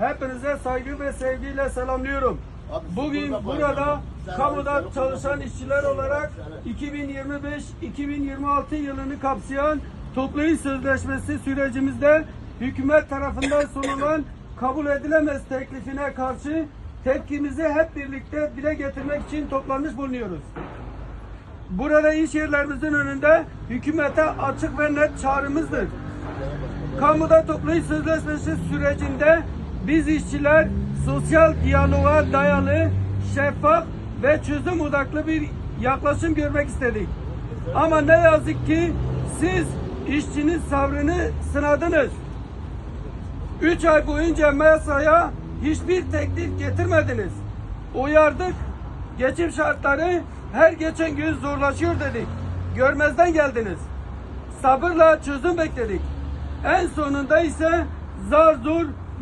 Hepinize saygı ve sevgiyle selamlıyorum. Abi, Bugün burada kamuda çalışan işçiler olarak 2025-2026 yılını kapsayan toplu iş sözleşmesi sürecimizde hükümet tarafından sunulan kabul edilemez teklifine karşı tepkimizi hep birlikte dile getirmek için toplanmış bulunuyoruz. Burada iş yerlerimizin önünde hükümete açık ve net çağrımızdır. Kamuda toplu iş sözleşmesi sürecinde biz işçiler sosyal diyaloğa dayalı, şeffaf ve çözüm odaklı bir yaklaşım görmek istedik. Ama ne yazık ki siz işçinin sabrını sınadınız. Üç ay boyunca masaya hiçbir teklif getirmediniz. Uyardık. Geçim şartları her geçen gün zorlaşıyor dedik. Görmezden geldiniz. Sabırla çözüm bekledik. En sonunda ise zar zor